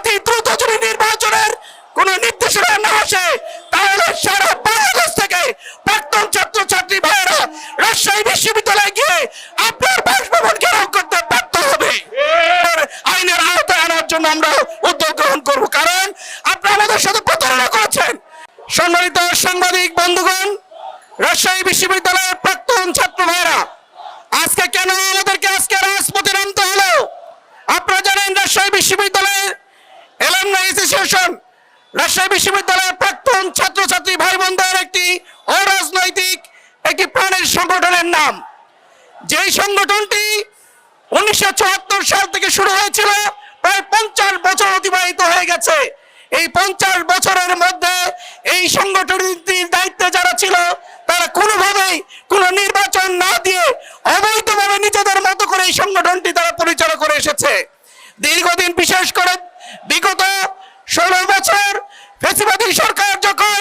অতি দ্রুত যদি নির্বাচনের কোন নির্দেশনা না আসে, তাহলে সারা বাংলাদেশ থেকে প্রাক্তন ছাত্রছাত্রী ভাইয়েরা রাজশাহী বিশ্ববিদ্যালয়ে গিয়ে আপনার বাসভবন ঘেরাও করতে বাধ্য হবে। আইনের আওতায় আনার জন্য আমরা উদ্যোগ গ্রহণ করব। কারণ আপনারা আমাদের সাথে প্রতারণা করেছেন। সম্মানিত সাংবাদিক বন্ধুগণ, রাজশাহী বিশ্ববিদ্যালয়ের প্রাক্তন ছাত্র ভাইয়েরা, আজকে কেন আমাদেরকে আজকে রাজপথে নামতে হলো? আপনারা জানেন রাজশাহী অ্যাসোসিয়েশন রাজশাহী বিশ্ববিদ্যালয়ের প্রাক্তন ছাত্রছাত্রী ভাই বোনদের একটি অরাজনৈতিক, একটি প্রাণের সংগঠনের নাম। যেই সংগঠনটি উনিশশো চুয়াত্তর সাল থেকে শুরু হয়েছিল, প্রায় পঞ্চাশ বছর অতিবাহিত হয়ে গেছে। এই পঞ্চাশ বছরের মধ্যে এই সংগঠনটির দায়িত্বে যারা ছিল তারা কোনোভাবেই কোনো নির্বাচন না দিয়ে অবৈধভাবে নিজেদের মতো করে এই সংগঠনটি তারা পরিচালনা করে এসেছে দীর্ঘদিন বিশেষ করে বিগত ষোলো বছর ফেসিবাদী সরকার যখন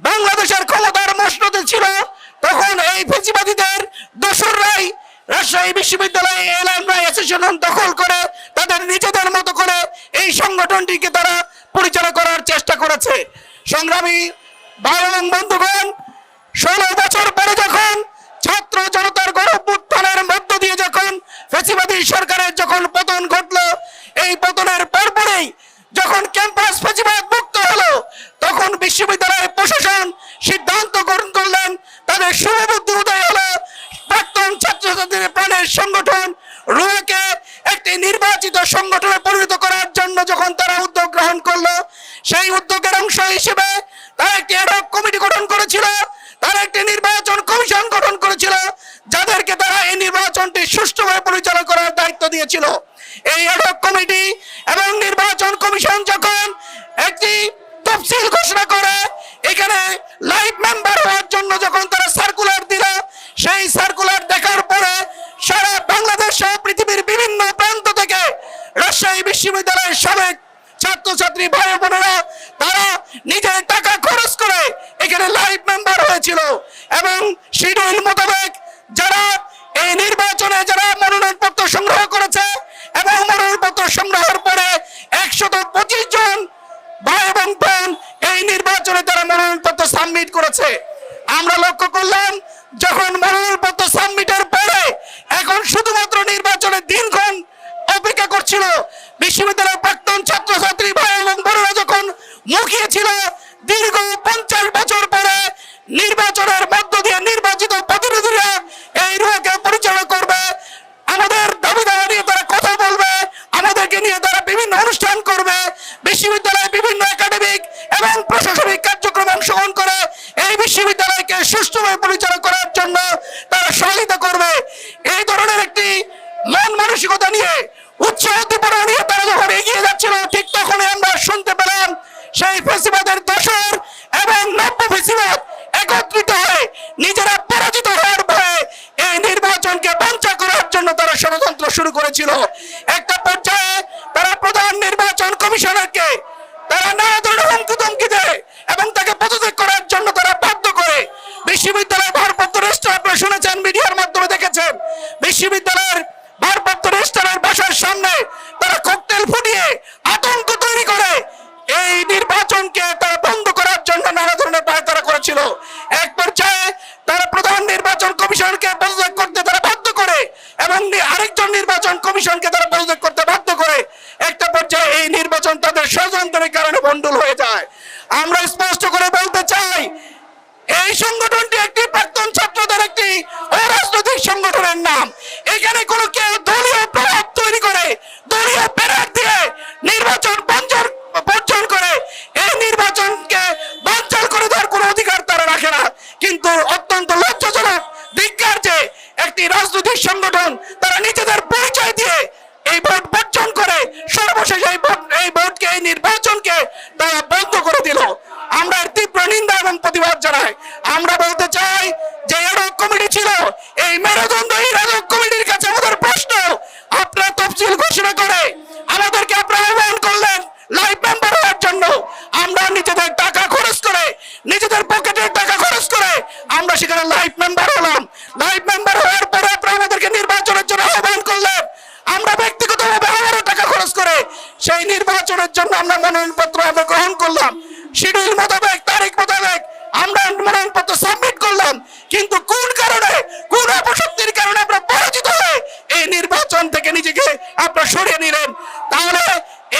বাংলাদেশের ক্ষমতার মসনদে ছিল তখন এই ফেসিবাদীদের দোসররাই রাজশাহী বিশ্ববিদ্যালয়ে এলএমআই অ্যাসোসিয়েশন দখল করে, তাদের নিজেদের মতো করে এই সংগঠনটিকে তারা পরিচালনা করার চেষ্টা করেছে। সংগ্রামী ভাই এবং বন্ধুগণ, ষোলো বছর পরে যখন ছাত্র জনতার গণপুত্থানের মধ্য দিয়ে যখন ফেসিবাদী সরকারের যখন পতন ঘটলো, এই পতনের পরপরেই যখন ক্যাম্পাস ফেসিবাদ মুক্ত হলো, তখন বিশ্ববিদ্যালয়ের প্রশাসন সিদ্ধান্ত গ্রহণ করলেন তাদের শুভবুদ্ধি উদয় হলো প্রাক্তন ছাত্রছাত্রীদের প্রাণের সংগঠন রুয়াকে একটি নির্বাচিত সংগঠনে পরিণত করার জন্য যখন তারা উদ্যোগ গ্রহণ করল, সেই উদ্যোগের অংশ হিসেবে তারা একটি অ্যাডক কমিটি গঠন করেছিল, তারা একটি নির্বাচন কমিশন গঠন করেছিল, যাদেরকে তারা এই নির্বাচনটি সুষ্ঠুভাবে পরিচালনা করার দায়িত্ব দিয়েছিল। এই অ্যাডক কমিটি এবং নির্বাচন কমিশন যখন একটি তফসিল ঘোষণা করে এখানে লাইভ মেম্বার হওয়ার জন্য যখন তারা সার্কুলার দিল, সেই সার্কুলার দেখার পরে সারা বাংলাদেশ সহ পৃথিবীর বিভিন্ন প্রান্ত থেকে রাজশাহী বিশ্ববিদ্যালয়ের সাবেক ছাত্রছাত্রী ভাই বোনেরা, তারা নিজের টাকা খরচ করে এখানে মেম্বার হয়েছিল। এবং শিডিউল মোতাবেক যারা এই নির্বাচনে যারা মনোনয়নপত্র সংগ্রহ করেছে এবং মনোনয়নপত্র সংগ্রহের পরে একশত পঁচিশ জন ভাই এবং বোন এই নির্বাচনে তারা মনোনয়নপত্র করেছে আমরা লক্ষ্য করলাম, যখন মনোনয়নপত্র সাবমিটের পরে এখন শুধুমাত্র নির্বাচনের দিনক্ষণ অপেক্ষা করছিল বিশ্ববিদ্যালয়ের প্রাক্তন ছাত্রছাত্রী ভাই এবং বোনেরা যখন মুখিয়েছিল দীর্ঘ পঞ্চাশ বছর পরে নির্বাচনের মধ্য দিয়ে নির্বাচিত প্রতিনিধিরা এই রুয়াকে পরিচালনা করবে আমাদের দাবি দাওয়া নিয়ে তারা কথা বলবে আমাদেরকে নিয়ে তারা বিভিন্ন অনুষ্ঠান করবে বিশ্ববিদ্যালয়ে বিভিন্ন একাডেমিক এবং প্রশাসনিক কার্যক্রমে অংশগ্রহণ করে এই বিশ্ববিদ্যালয়কে সুষ্ঠুভাবে পরিচালনা করার জন্য তারা সহযোগিতা করবে এই ধরনের একটি মন মানসিকতা নিয়ে উৎসাহ উদ্দীপনা নিয়ে তারা যখন এগিয়ে যাচ্ছিল, ঠিক তখনই আমরা শুনতে পেলাম সেই ফেসিবাদের এবং নব্য ফেসিবাদ একত্রিত হয়ে নিজেরা পরাজিত হওয়ার ভয়ে এই নির্বাচনকে বাঞ্চা করার জন্য তারা ষড়যন্ত্র শুরু করেছিল। একটা পর্যায়ে তারা প্রধান নির্বাচন কমিশনারকে তারা নানা ধরনের হুমকি দেয় এবং তাকে পদত্যাগ করার জন্য তারা বাধ্য করে বিশ্ববিদ্যালয়ের আপনারা শুনেছেন, মিডিয়ার মাধ্যমে দেখেছেন, বিশ্ববিদ্যালয়ের ভারপ্রাপ্ত বাসার সামনে তারা ককটেল ফুটিয়ে আতঙ্ক তৈরি করে। এই নির্বাচনকে তারা বন্ধ করার জন্য নানা ধরনের পায়তারা করেছিল। এক পর্যায়ে তারা প্রধান নির্বাচন কমিশনকে পদত্যাগ করতে তারা বাধ্য করে এবং আরেকজন নির্বাচন কমিশনকে তারা পদত্যাগ করতে বাধ্য করে। একটা পর্যায়ে এই নির্বাচন তাদের ষড়যন্ত্রের কারণে ভণ্ডুল হয়ে যায়। আমরা স্পষ্ট করে বলতে চাই এই সংগঠনটি একটি প্রাক্তন ছাত্রদের একটি অরাজনৈতিক সংগঠনের নাম। এখানে কোনো কেউ দলীয় প্রভাব তৈরি করে, দলীয় প্যারাট দিয়ে নির্বাচন বঞ্চন বর্জন করে, এই নির্বাচনকে বাঞ্চাল করে দেওয়ার কোনো অধিকার তারা রাখে না। কিন্তু অত্যন্ত লজ্জাজনক ধিক্কার যে একটি রাজনৈতিক সংগঠন তারা নিজেদের পরিচয় দিয়ে এই ভোট বর্জন করে, সর্বশেষ এই ভোট, এই ভোটকে, এই নির্বাচনকে তারা বন্ধ করে দিল। আমরা এর তীব্র নিন্দা এবং প্রতিবাদ জানাই। আমরা বলতে চাই যে এরক কমিটি ছিল, এই মেরুদণ্ড এই রাজক কমিটির কাছে আমাদের প্রশ্ন। আপনারা তফসিল ঘোষণা করে আমাদেরকে আপনারা আহ্বান করলেন লাইফ মেম্বার হওয়ার জন্য। আমরা নিজেদের টাকা খরচ করে, নিজেদের পকেটের টাকা খরচ করে আমরা সেখানে লাইফ মেম্বার হলাম। লাইভ মেম্বার হওয়ার পরে আপনারা আমাদেরকে নির্বাচনের জন্য আহ্বান করলেন। আমরা ব্যক্তিগতভাবে আমারও টাকা খরচ করে সেই নির্বাচনের জন্য আমরা মনোনয়নপত্র আমরা গ্রহণ করলাম। শিডিউল মোতাবেক, তারিখ মোতাবেক আমরা মনোনয়নপত্র সাবমিট করলাম। কিন্তু কোন কারণে, কোন অপশক্তির কারণে আমরা পরাজিত হয়ে এই নির্বাচন থেকে নিজেকে আপনারা সরিয়ে নিলেন? তাহলে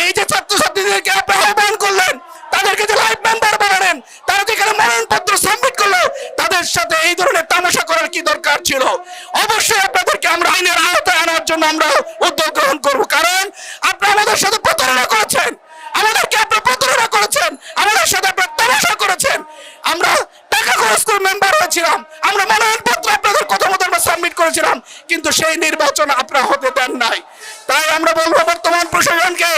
এই যে ছাত্রছাত্রীদেরকে আপনারা আহ্বান করলেন, তাদেরকে যে লাইভ মেম্বার বানালেন, তারা যেখানে মনোনয়নপত্র সাবমিট করল, তাদের সাথে এই ধরনের তামাশা করার কি দরকার ছিল? অবশ্যই আপনাদেরকে আমরা আইনের আওতায় আনার জন্য আমরা উদ্যোগ গ্রহণ করব। কারণ আপনারা আমাদের সাথে প্রতারণা করেছেন। আমাদেরকে আপনারা প্রতারণা করেছেন। মেম্বার আমরা মনোনয়নপত্র আপনাদের কথা মতো আমরা সাবমিট করেছিলাম। কিন্তু সেই নির্বাচন আপনারা হতে দেন নাই। তাই আমরা বলব বর্তমান প্রশাসনকে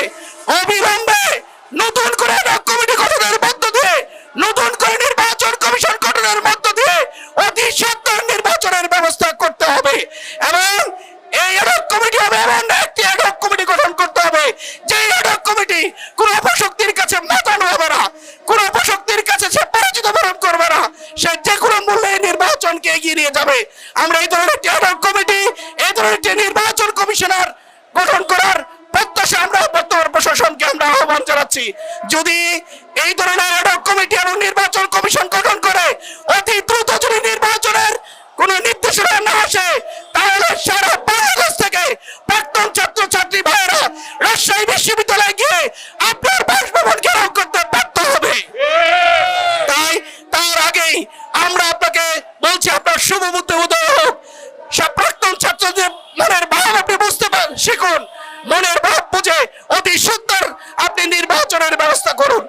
অবিলম্বে নতুন করে ad কমিটি গঠনের মধ্য দিয়ে নতুন করে নির্বাচন কমিশন গঠনের মধ্য দিয়ে অতি সত্তর নির্বাচনের ব্যবস্থা করতে হবে এবং এই অ্যাডক কমিটি হবে এমন একটি অ্যাডক কমিটি গঠন করতে হবে যে অ্যাডক কমিটি কোন অপশক্তির কাছে মাতানো হবে না কোন অপশক্তির কাছে সে পরিচিত বরণ করবে না সে যে কোনো মূল্যে এই নির্বাচনকে এগিয়ে নিয়ে যাবে আমরা এই ধরনের একটি অ্যাডক কমিটি ধরনের একটি নির্বাচন কমিশনার গঠন করার প্রত্যাশা আমরা, বর্তমান প্রশাসনকে আমরা আহ্বান জানাচ্ছি। যদি এই ধরনের অ্যাডক কমিটি এবং নির্বাচন কমিশন গঠন করে, অতি দ্রুত যদি নির্বাচনের কোন নির্দেশনা না আসে, তাহলে সারা বাংলাদেশ থেকে প্রাক্তন ছাত্র ছাত্রী ভাইয়েরা রাজশাহী বিশ্ববিদ্যালয়ে গিয়ে আপনার বাসভবন ঘেরাও করতে বাধ্য হবে। তাই তার আগেই আমরা আপনাকে বলছি, আপনার শুভ বুদ্ধি উদয় হোক। ছাত্রদের মনের ভাব আপনি বুঝতে শিখুন। মনের ভাব বুঝে অতি সুন্দর আপনি নির্বাচনের ব্যবস্থা করুন।